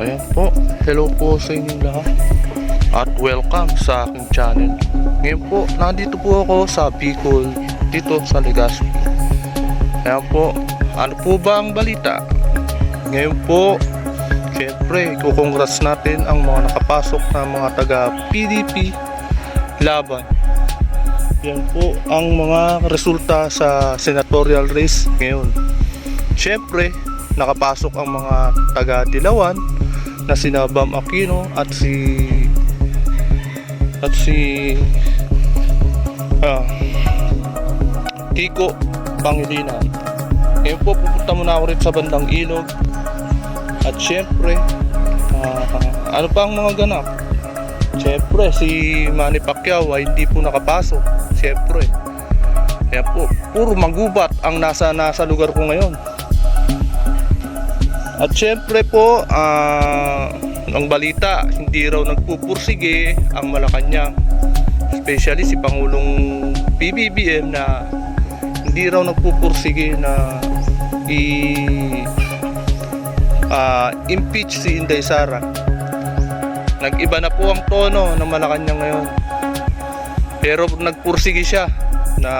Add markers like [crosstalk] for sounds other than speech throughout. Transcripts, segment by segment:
Ayan po, hello po sa inyong lahat at welcome sa aking channel. Ngayon po, nandito po ako sa Bicol, dito sa Legazpi. Ayan po, ano po ba ang balita? Ngayon po, syempre, kukongrats natin ang mga nakapasok na mga taga PDP laban. Yan po ang mga resulta sa senatorial race ngayon. Syempre, nakapasok ang mga taga Dilawan na sina Bam Aquino at si at si ah, Kiko Pangilinan. Ngayon po pupunta muna ako rin sa bandang ilog at syempre ah, ano pa ang mga ganap? Syempre si Manny Pacquiao ay hindi po nakapasok. Syempre. Kaya po, puro magubat ang nasa nasa lugar ko ngayon. At syempre po, ah, ang balita, hindi raw nagpupursige ang Malacanang. Especially si Pangulong PBBM na hindi raw nagpupursige na i ah, impeach si Inday Sara. Nag-iba na po ang tono ng Malacanang ngayon. Pero nagpursige siya na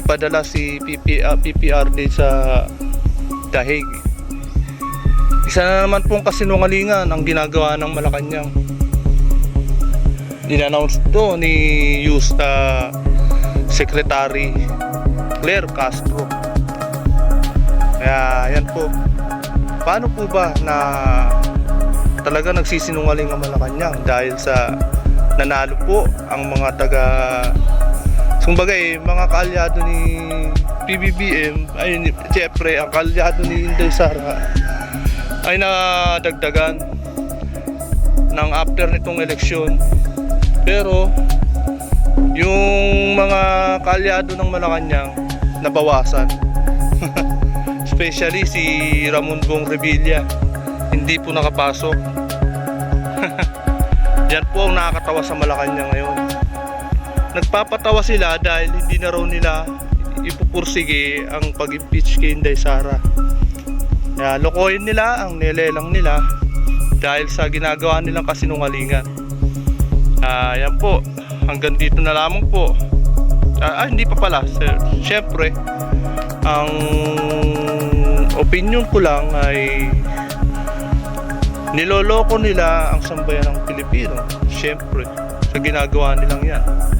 ipadala si PP, ah, PPRD sa dahig. Isa na naman pong kasinungalingan ang ginagawa ng Malacanang. In-announce to ni Yusta Secretary Claire Castro. Kaya yan po. Paano po ba na talaga nagsisinungaling ang Malacanang dahil sa nanalo po ang mga taga Kumbagay, mga kaalyado ni PBBM, ay siyempre, ang kaalyado ni Inday Sara ay nadagdagan ng after nitong eleksyon. Pero, yung mga kaalyado ng Malacanang nabawasan. [laughs] Especially si Ramon Bong Revilla, hindi po nakapasok. [laughs] Yan po ang nakakatawa sa Malacanang ngayon nagpapatawa sila dahil hindi na raw nila ipupursige ang pag-impeach kay Inday Sara. Kaya lokohin nila ang nilelang nila dahil sa ginagawa nilang kasinungalingan. Yan po. Hanggang dito na lamang po. Ah, ah, hindi pa pala. Siyempre, ang opinion ko lang ay niloloko nila ang sambayan ng Pilipino. Siyempre, sa ginagawa nilang. Yan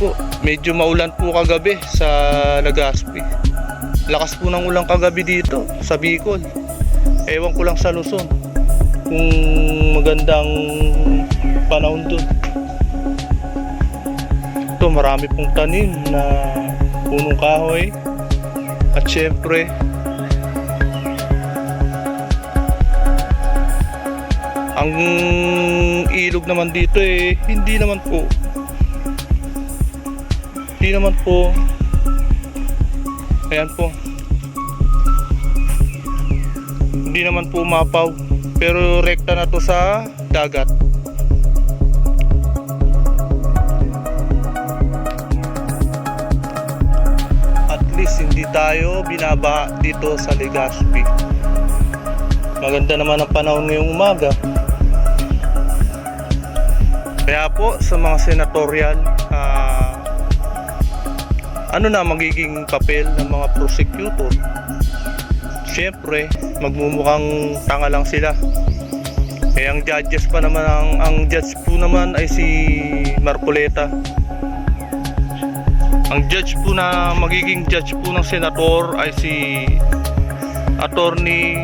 po, medyo maulan po kagabi sa Legazpi. Lakas po ng ulan kagabi dito sa Bicol. Ewan ko lang sa Luzon kung magandang panahon doon. Ito, marami pong tanim na punong kahoy. At syempre, ang ilog naman dito eh hindi naman po hindi naman po. Ayan po. Hindi naman po mapaw pero rekta na to sa dagat. At least hindi tayo binaba dito sa Legazpi. Maganda naman ang panahon ngayong umaga. Kaya po sa mga senatorial, ah, ano na magiging papel ng mga prosecutor? Siyempre, magmumukhang tanga lang sila. Eh ang judges pa naman ang, ang judge po naman ay si Marcoleta. Ang judge po na magiging judge po ng senator ay si Attorney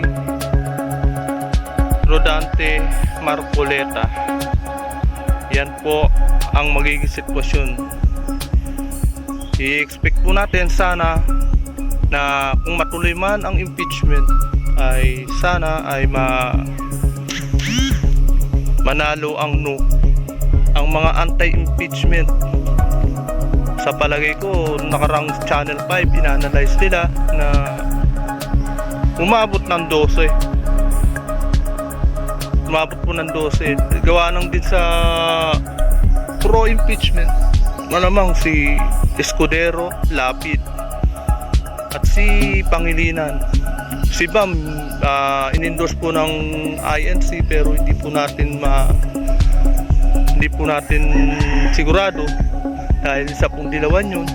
Rodante Marcoleta. Yan po ang magiging sitwasyon. I-expect po natin sana na kung matuloy man ang impeachment ay sana ay ma manalo ang no ang mga anti-impeachment. Sa palagay ko nakarang channel 5 inanalyze nila na umabot ng 12 umabot po ng 12 gawa nang din sa pro impeachment malamang si Escudero, Lapid at INC Pangilinan. Si Bam, ah, in-endorse po ng INC pero hindi po natin ma hindi po natin sigurado dahil sa pong dilawan yun.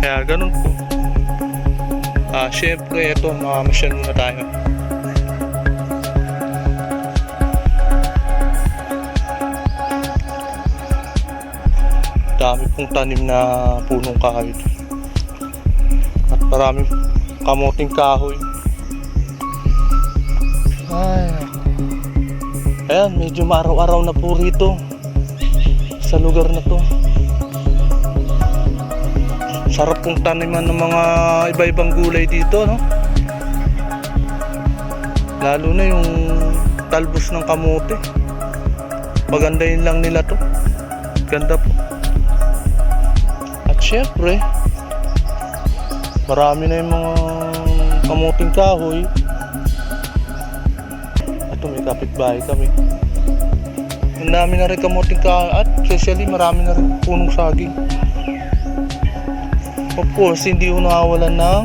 Kaya ganun po. Ah, syempre ito, makamasyal muna tayo. Dami pong tanim na punong kahoy. At maraming kamuting kahoy. Ay. Ayan, medyo maraw-araw na po rito sa lugar na to. Sarap pong taniman ng mga iba-ibang gulay dito, no? Lalo na yung talbos ng kamote. Pagandahin lang nila to. Ganda po. At syempre, marami na yung mga kamuting kahoy. Ito may kapitbahay kami. Ang dami na rin kamuting kahoy at especially marami na rin punong saging. Of course, hindi ko nakawalan ng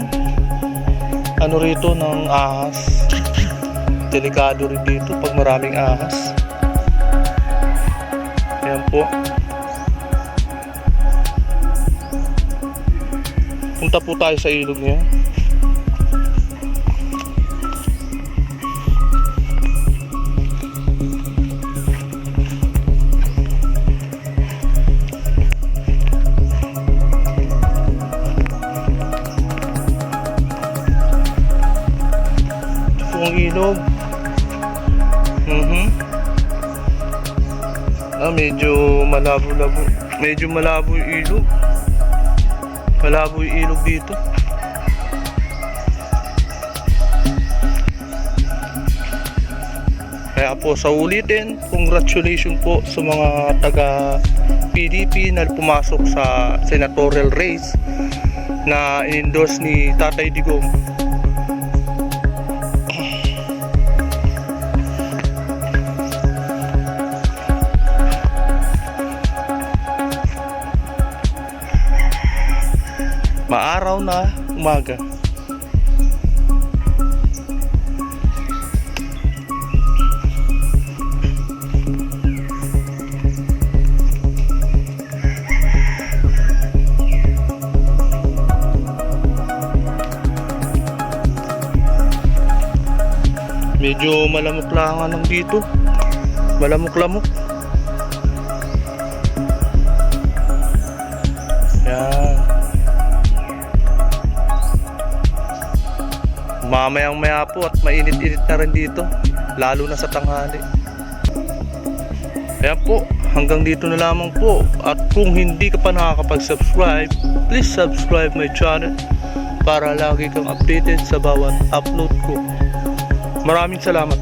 ano rito ng ahas. Delikado rin dito pag maraming ahas. Ayan po. Punta po tayo sa ilog niya. Ang ilog. Mhm. Ah, medyo malabo-labo. Medyo malabo yung ilog. Malabo yung ilog dito. Kaya po sa ulitin, congratulations po sa mga taga PDP na pumasok sa senatorial race na endorse ni Tatay Digong. Maaraw na umaga. Medyo malamok lang anong dito. Malamok-lamok. Yan. Mamayang maya po at mainit-init na rin dito. Lalo na sa tanghali. Kaya po, hanggang dito na lamang po. At kung hindi ka pa nakakapag-subscribe, please subscribe my channel para lagi kang updated sa bawat upload ko. Maraming salamat.